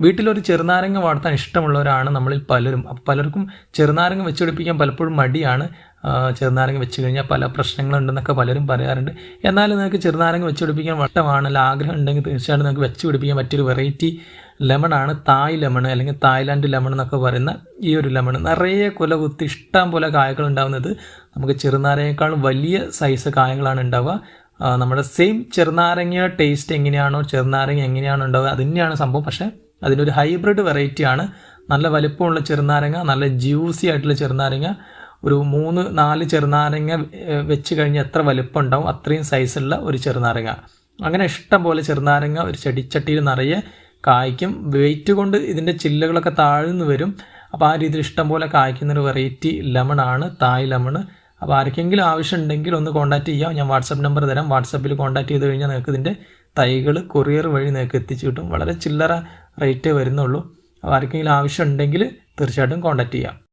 വീട്ടിലൊരു ചെറുനാരങ്ങ വളർത്താൻ ഇഷ്ടമുള്ളവരാണ് നമ്മളിൽ പലരും. പലർക്കും ചെറുനാരങ്ങ വെച്ച് പിടിപ്പിക്കാൻ പലപ്പോഴും മടിയാണ്. ചെറുനാരങ്ങ വെച്ച് കഴിഞ്ഞാൽ പല പ്രശ്നങ്ങളുണ്ടെന്നൊക്കെ പലരും പറയാറുണ്ട്. എന്നാലും നിങ്ങൾക്ക് ചെറുനാരങ്ങ വെച്ച് പിടിപ്പിക്കാൻ വട്ടമാണ് അല്ല ആഗ്രഹം ഉണ്ടെങ്കിൽ തീർച്ചയായിട്ടും നിങ്ങൾക്ക് വെച്ച് പിടിപ്പിക്കാൻ പറ്റിയൊരു വെറൈറ്റി ലെമണാണ് തായ് ലെമൺ അല്ലെങ്കിൽ തായ്ലാൻഡ് ലെമൺ എന്നൊക്കെ പറയുന്ന ഈ ഒരു ലെമൺ. നിറയെ കൊല കുത്തി ഇഷ്ടം പോലെ കായകൾ ഉണ്ടാകുന്നത് നമുക്ക് ചെറുനാരങ്ങയേക്കാളും വലിയ സൈസ് കായകളാണ് ഉണ്ടാവുക. നമ്മുടെ സെയിം ചെറുനാരങ്ങ ടേസ്റ്റ് എങ്ങനെയാണോ ചെറുനാരങ്ങ എങ്ങനെയാണോ ഉണ്ടാവുക അത് തന്നെയാണ് സംഭവം. പക്ഷേ അതിനൊരു ഹൈബ്രിഡ് വെറൈറ്റിയാണ് നല്ല വലിപ്പമുള്ള ചെറുനാരങ്ങ നല്ല ജ്യൂസി ആയിട്ടുള്ള ചെറുനാരങ്ങ. ഒരു മൂന്ന് നാല് ചെറുനാരങ്ങ വെച്ച് കഴിഞ്ഞാൽ എത്ര വലിപ്പം ഉണ്ടാവും അത്രയും സൈസുള്ള ഒരു ചെറുനാരങ്ങ. അങ്ങനെ ഇഷ്ടം പോലെ ചെറുനാരങ്ങ ഒരു ചെടിച്ചട്ടിയിൽ നിറയെ കായ്ക്കും. വെയിറ്റ് കൊണ്ട് ഇതിന്റെ ചില്ലകളൊക്കെ താഴ്ന്നു വരും. അപ്പോൾ ആ രീതിയിൽ ഇഷ്ടം പോലെ കായ്ക്കുന്നൊരു വെറൈറ്റി ലെമണാണ് തായ് ലെമൺ അപ്പോൾ ആർക്കെങ്കിലും ആവശ്യമുണ്ടെങ്കിൽ ഒന്ന് കോൺടാക്റ്റ് ചെയ്യാം. ഞാൻ വാട്സപ്പ് നമ്പർ തരാം. വാട്സപ്പിൽ കോൺടാക്ട് ചെയ്ത് കഴിഞ്ഞാൽ നിങ്ങൾക്ക് ഇതിന്റെ തൈകൾ കൊറിയർ വഴി നിങ്ങൾക്ക് എത്തിച്ചു കിട്ടും. വളരെ ചില്ലറ റേറ്റേ വരുന്നുള്ളൂ. അപ്പോൾ ആർക്കെങ്കിലും ആവശ്യമുണ്ടെങ്കിൽ തീർച്ചയായിട്ടും കോൺടാക്റ്റ് ചെയ്യാം.